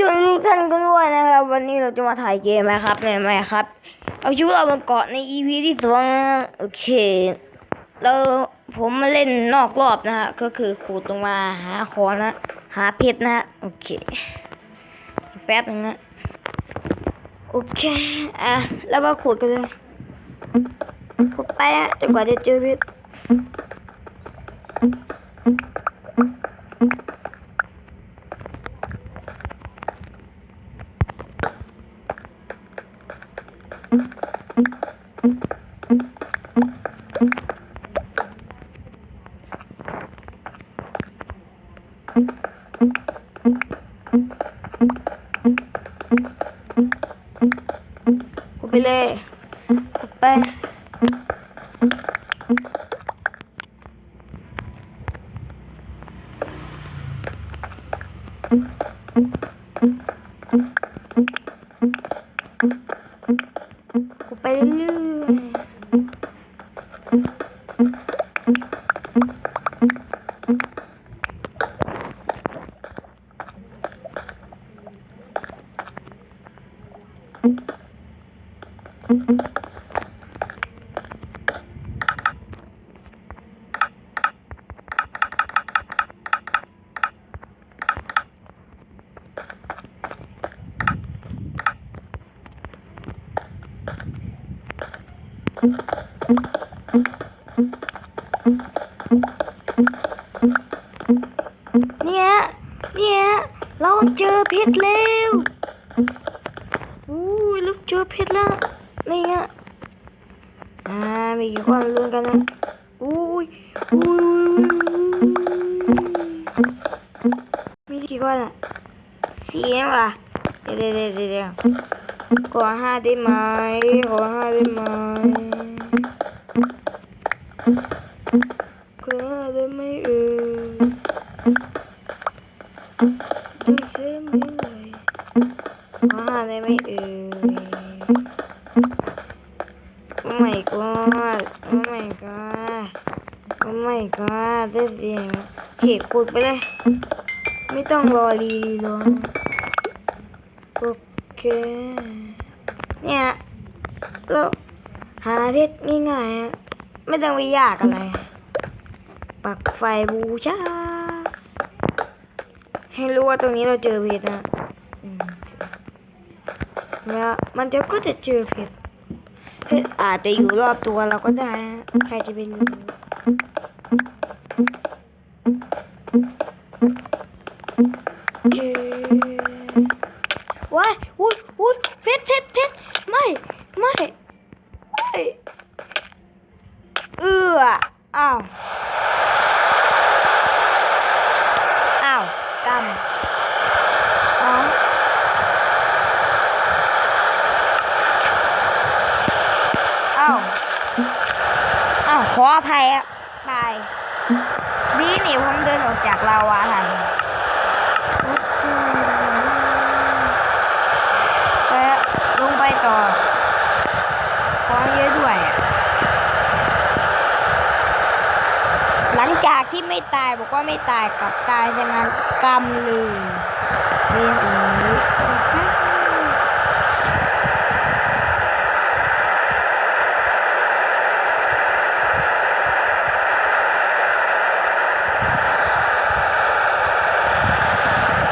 ชมทุกท่านกันด้วยนะครับ วันนี้เราจะมาถ่ายเกมนะครับเนี่ยไหมครับ เอาชีวิตเรามาเกาะใน EP ที่สองนะโอเคแล้วผมมาเล่นนอกรอบนะฮะก็คือขูดลงมาหาคอนะหาเพชรนะโอเค แป๊บนึงนะโอเคอะแล้วมาขูดกันเลยขุดไปฮะจนกว่าจะเจอเพชร ขุดไปเลยขุดไป ขุดไปเรื่อยๆเนี่ยเนี่ยเราเจอเพ ชรแล้วอู้ยเราเจอเพชรแล้วนี่ไงอ่ามีกี่คนลุ้นกันนะอุ้ยอุ้ยมีกี่คนอะเสียงว่ะเดียวเดี๋ยวเดี๋ยวเดี๋ยวขอห้าได้ไหมขอห้าได้ไหม เลยขอห้าได้ไหมเออ Oh my god Oh my god Oh my god เจ๊เสียงเหตุขุดไปเลย ไม่ต้องรอรีรอโอเค เนี่ยเราหาเพชรง่ายๆไม่ต้องไปยากอะไร ปักไฟบูชาให้รู้ว่าตรงนี้เราเจอเพชรนะ แล้วมันเดียวก็จะเจอเพชรอาจจะอยู่รอบตัวเราก็ได้ ใครจะไปรู้เย้ว้ายอุ้ยอุ้ยเพชรเพชรเพชรไม่ ไม่ ไม่ เอื้ออ้าว อ้าวกำอ๋อ อ้าว อ้าว ขออภัยอะตายดีนี่ผมเดินออกจากลาวาทันไปอะลงไปต่อของเยอะด้วยอะหลังจากที่ ไม่ตายบอกว่าไม่ตายกลับตายใช่ไหมกรรมเลยเรียนอย่างนี้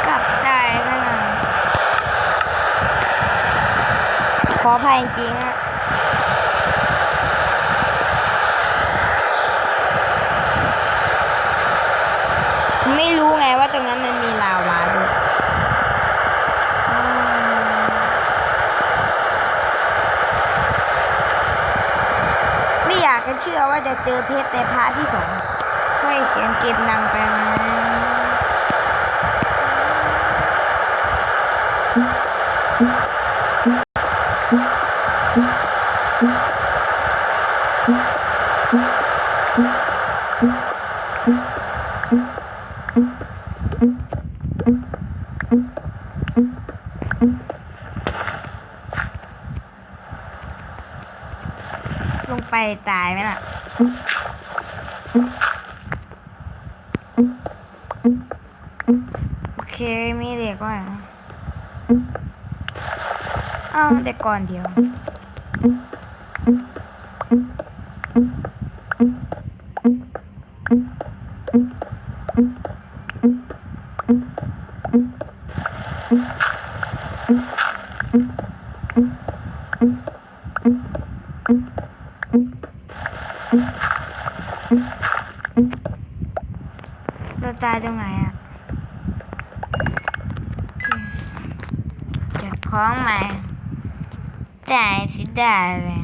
กลับได้ขนาดขออภัยจริงอะ ไม่รู้ไงว่าตรงนั้นมันมีลาวาด้วยไม่อยากจะเชื่อว่าจะเจอเพชรในพาร์ทที่สองให้เสียงเกมดังไปไหม ลงไปตายไหมล่ะ โอ เคมีเด็กว่าอ้าวแต่ก่อนเดียวเราตายตรงไหนอะเก็บ ของม่ได้สิได้เลย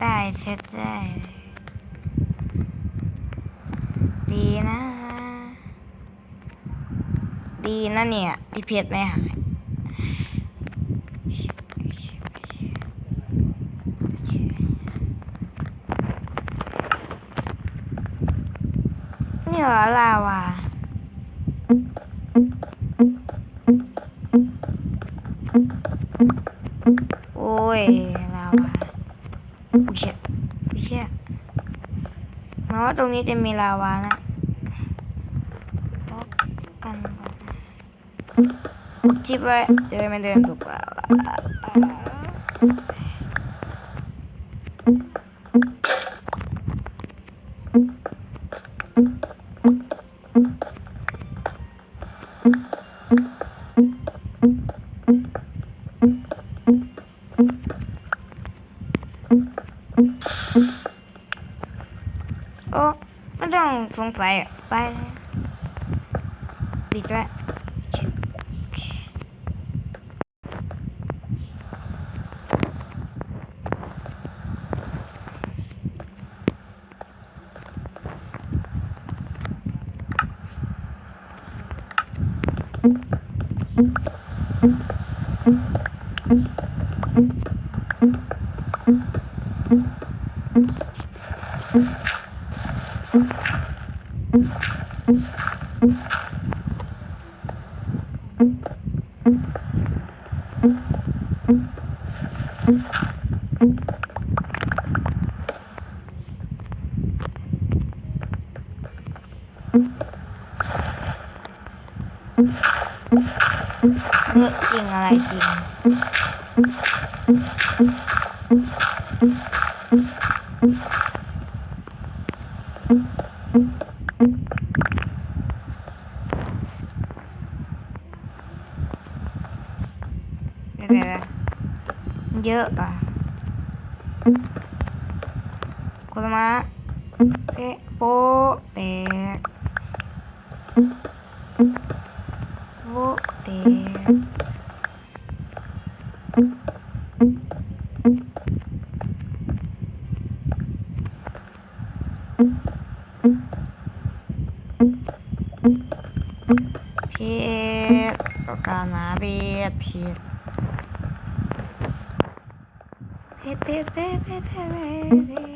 ได้สร็จได้เลยดีนะ ดีนะเนี่ยที่เพชรไม่หายนี่เหรอลาวา ตรงนี้จะมีลาวานะล็อกกันจิบไว้เดินไม่เดินถูกลาวาโอ้ไม่ต้องสงสัยอะไปปิดไว้เออจริงอะไรจริง เดี๋ยวเดี๋ยวเย อะอะกุลมะเป๊ะโป๊ะแตกโป๊ะแตกผิดประกาศหนาเบียดผิดเพช รเพ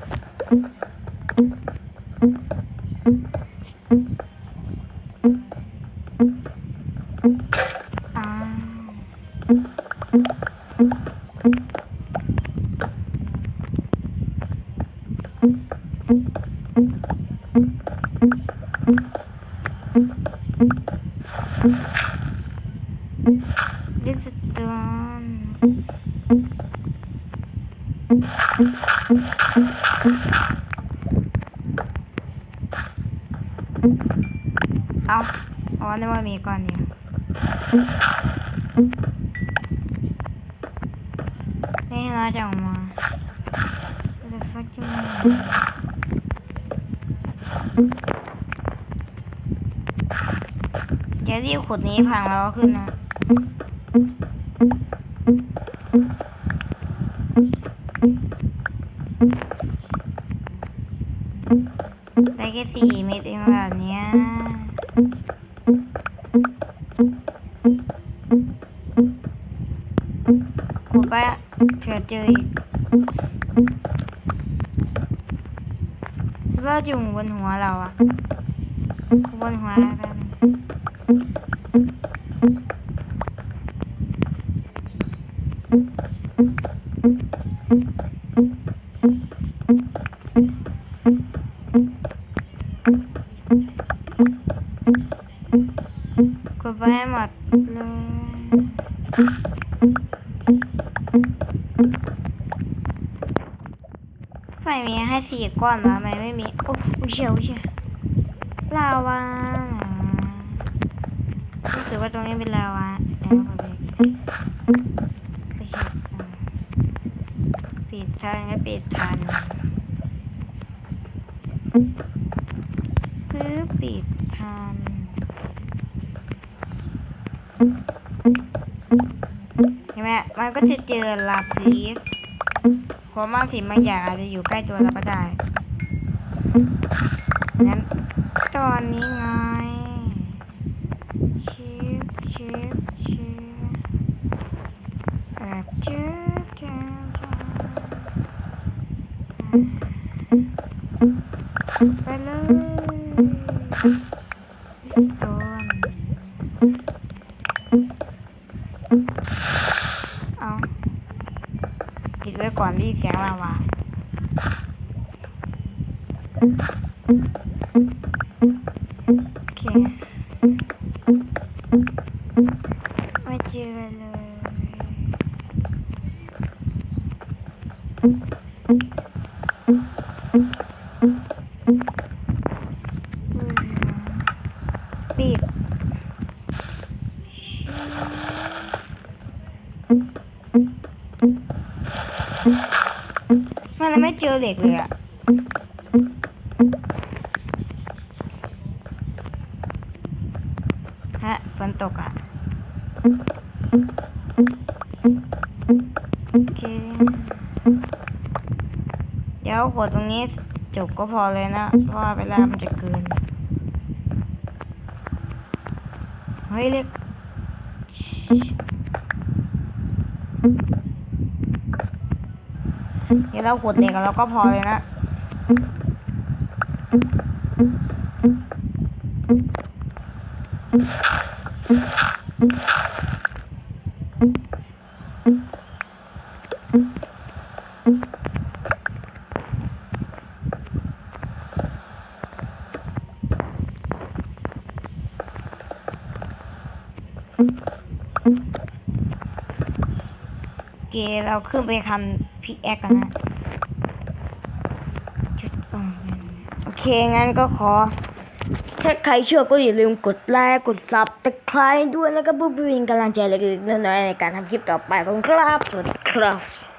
นี้พังแล้วขึ้นนะได้แค่สี่เม็ดเองแบบเนี้ยขุดไปเธอเจออีกว่าจุ่มบนหัวเราอะบนหัวแล้ว อนแล้วทำไมไม่มีโอ้อุ๊ยเชียวเชียวลาวารู้สึกว่าตรงนี้เป็นลาวาแล้วก็ไปไปเช็คอะปิดทางก็ปิดทันคือปิดทันเห็นไหมมันก็จะเจอลาพีสเพราะบางสิ่งบางอย่างอาจจะอยู่ใกล้ตัวเราก็ได้ งั้นตอนนี้ไงชิปชิปชิปแบบชิปชิปไปเลยสโตนเอาปิดไว้ก่อนรีดเสียงลาวา ม่เจอเลยอืมปิดมันไม่เจอเหล็กเลยอะฮะฝนตกอะโอเค เดี๋ยวขวดตรงนี้จบ ก็พอเลยนะ เพราะว่าเวลามันจะเกิน เฮ้ยเล็กเดี๋ยวเราขุดเหล็กแล้วก็พอเลยนะ เคเราขึ้นไปทำพิกแอคกันนะโอเค งั้นก็ขอ ถ้าใครเชื่อก็อย่าลืมกดไลค์กดซับตะไคร้ด้วยนะครับเพื่อเป็นกำลังใจเล็กๆน้อยๆในการทำคลิปต่อไปขอบคุณครับ สวัสดีครับ